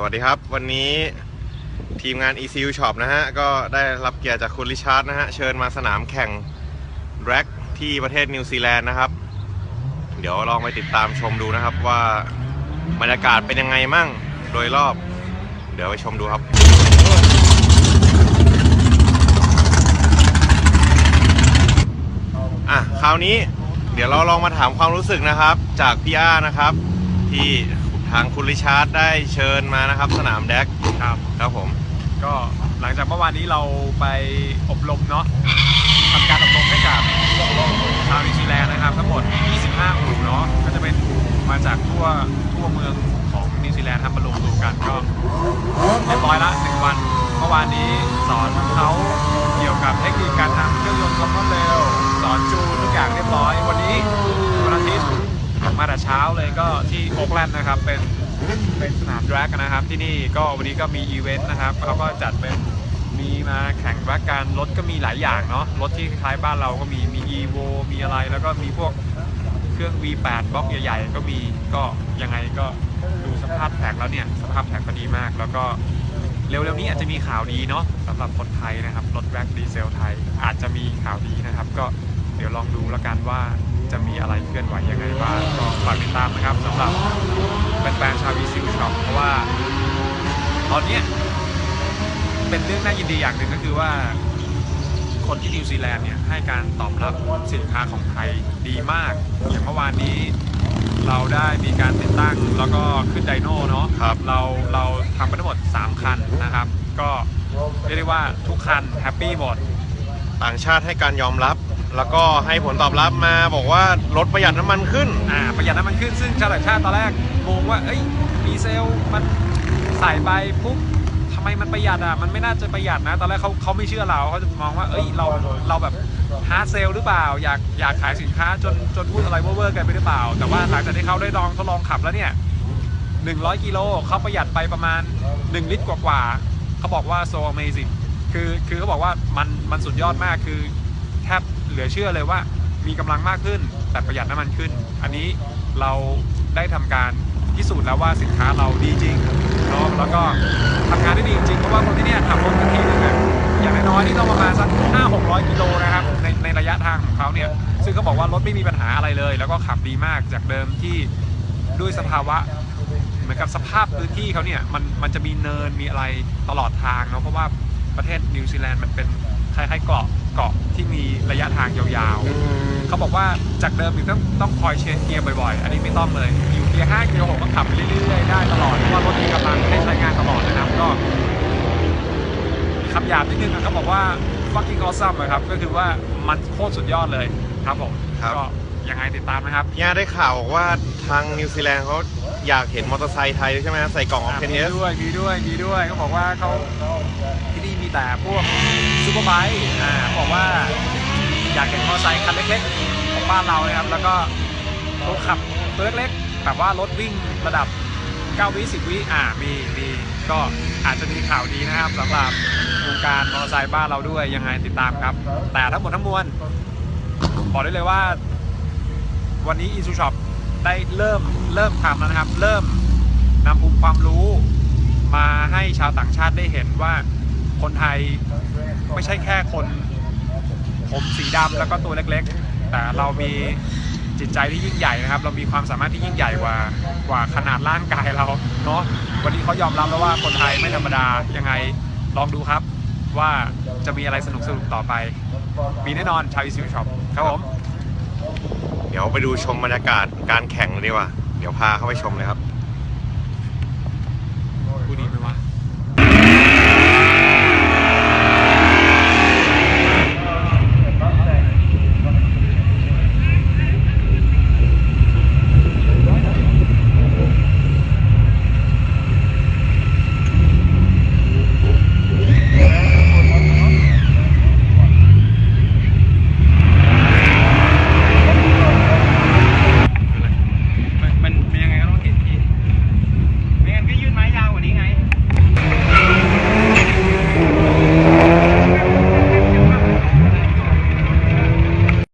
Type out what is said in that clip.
สวัสดีครับ วันนี้ทีมงาน ECU Shop นะฮะ ก็ได้รับเกียรติจากคุณริชาร์ดนะฮะ เชิญมาสนามแข่งแร็กที่ประเทศนิวซีแลนด์นะครับ เดี๋ยวลองไปติดตามชมดูนะครับว่าบรรยากาศเป็นยังไงมั่งโดยรอบ เดี๋ยวไปชมดูครับอะคราวนี้เดี๋ยวเราลองมาถามความรู้สึกนะครับ จากพี่อานะครับที่ ทางคุณริชาร์ดได้เชิญมานะครับ สนามแดกครับ ครับผม ก็หลังจากเมื่อวานนี้เราไปอบรมเนาะทำการอบรมให้กับชาวนิวซีแลนด์นะครับ ทั้งหมด 25 อู่เนาะก็จะเป็นอู่มาจากทั่วทั่วเมืองของนิวซีแลนด์ทำมารวมตัวกันก็เรียบร้อยละหนึ่งวันเมื่อวานนี้สอนเขาเกี่ยวกับเทคนิคการทำเครื่องยนต์ความรวดเร็ว สอนจูนทุกอย่างเรียบร้อยวันนี้วันอาทิตย์มาแต่เช้าเลยก็ที่โอ๊กแลนด์นะครับ เป็นเป็นสนามดรากนะครับ ที่นี่ก็วันนี้ก็มีอีเวนต์นะครับเขาก็จัดเป็นมีมาแข่งดรากกันรถก็มีหลายอย่างเนาะรถที่คล้ายบ้านเราก็มีมี EVO มีอะไรแล้วก็มีพวกเครื่อง V8 บล็อกใหญ่ๆ ก็มีก็ยังไงก็ดูสภาพแท็กแล้วเนี่ยสภาพแท็กก็ดีมาก แล้วก็เร็วๆนี้อาจจะมีข่าวดีเนาะสำหรับคนไทยนะครับรถแร็กดีเซลไทยอาจจะมีข่าวดีนะครับ ก็เดี๋ยวลองดูแล้วกันว่า จะมีอะไรเคลื่อนไหวยังไงบ้างก็ฝากติดตามนะครับสำหรับแฟนๆชาววีซิลช็อปเพราะว่าตอนเนี้ยเป็นเรื่องน่ายินดีอย่างหนึ่งก็คือว่าคนที่นิวซีแลนด์เนี่ยให้การตอบรับสินค้าของไทยดีมาก อย่างเมื่อวานนี้เราได้มีการติดตั้งแล้วก็ขึ้นไดโน่เนาะครับเราเราทำไปทั้งหมด 3 คันนะครับ ก็เรียกได้ว่าทุกคันแฮปปี้หมด ต่างชาติให้การยอมรับ แล้วก็ให้ผลตอบรับมาบอกว่ารถประหยัดน้ำมันขึ้น อ่าประหยัดน้ำมันขึ้นซึ่งชาวต่างชาติตอนแรกงงว่าเอ้ยดีเซลมันใส่ไปปุ๊บทำไมมันประหยัดอะมันไม่น่าจะประหยัดนะ ตอนแรกเขาเขาไม่เชื่อเราเขาจะมองว่าเอ้ยเราเราแบบฮาร์ดเซลหรือเปล่า อยากอยากขายสินค้าจนจนพูดอะไรเว่อร์ๆกันไปหรือเปล่า แต่ว่าหลังจากที่เขาได้ลองทดลองขับแล้วเนี่ย100กิโลเขาประหยัดไปประมาณ 1 ลิตรกว่าๆเขาบอกว่า so amazing คือคือเขาบอกว่ามันมันสุดยอดมากคือ เหลือเชื่อเลยว่ามีกำลังมากขึ้น แต่ประหยัดน้ำมันขึ้น อันนี้เราได้ทำการพิสูจน์แล้วว่าสินค้าเราดีจริงเนาะแล้วก็ทำงานได้ดีจริงเพราะว่าคนที่นี่ขับรถกันทีนึงอะอย่างน้อยๆนี่ต้องประมาณสัก5 600กิโลนะครับในในระยะทางของเขาเนี่ยซึ่งเขาบอกว่ารถไม่มีปัญหาอะไรเลย แล้วก็ขับดีมากจากเดิมที่ด้วยสภาวะเหมือนกับสภาพพื้นที่เขาเนี่ยมันมันจะมีเนินมีอะไรตลอดทางเนาะเพราะว่าประเทศนิวซีแลนด์มันเป็น คล้ายๆเกาะเกาะที่มีระยะทางยาวๆ เขาบอกว่าจากเดิมถึงต้องต้องคอยเชนเกียร์บ่อยๆ อันนี้ไม่ต้องเลย อยู่เกียร์5เกียร์6ก็ขับไปเรื่อยๆ ได้ตลอด เพราะว่ารถมีกำลังให้ใช้งานตลอดนะครับ ก็คำหยาบนิดนึงอะเขาบอกว่า fucking awesome อะครับ ก็คือว่ามันโคตรสุดยอดเลยครับผมครับ ก็ยังไงติดตามนะครับพี่อาได้ข่าวบอกว่าทางนิวซีแลนด์เขาอยากเห็นมอเตอร์ไซค์ไทยใช่ไหมใส่กล่องออฟเทนเอมีสด้วยมีด้วยมีด้วยเขาบอกว่าเขาที่นี่ มีแต่พวกซูเปอร์ไบค์อ่าบอกว่าอยากเห็นมอเตอร์ไซค์คันเล็กๆของบ้านเรานะครับ แล้วก็รถขับตัวเล็กๆแบบว่ารถวิ่งระดับ 9 วิ 10 วิอ่ามีมีก็อาจจะมีข่าวดีนะครับสำหรับวงการมอเตอร์ไซค์บ้านเราด้วยยังไงติดตามครับ แต่ทั้งหมดทั้งมวลบอกได้เลยว่า วันนี้ i s u Shop ได้เริ่มเริ่มทำแล้วนะครับ เริ่มนำภูมิความรู้มาให้ชาวต่างชาติได้เห็นว่า คนไทยไม่ใช่แค่คน ผมสีดำแล้วก็ตัวเล็กๆ แต่เรามีจิตใจที่ยิ่งใหญ่นะครับ เรามีความสามารถที่ยิ่งใหญ่กว่ากว่าขนาดร่างกายเราเนาะวันนี้เขายอมรับแล้วว่าคนไทยไม่ธรรมดายังไงลองดูครับว่าจะมีอะไรสนุกสนุกๆต่อไป มีแน่นอนชาว i s u Shop ครับผม เดี๋ยวไปดูชมบรรยากาศการแข่งดีกว่า เดี๋ยวพาเข้าไปชมเลยครับ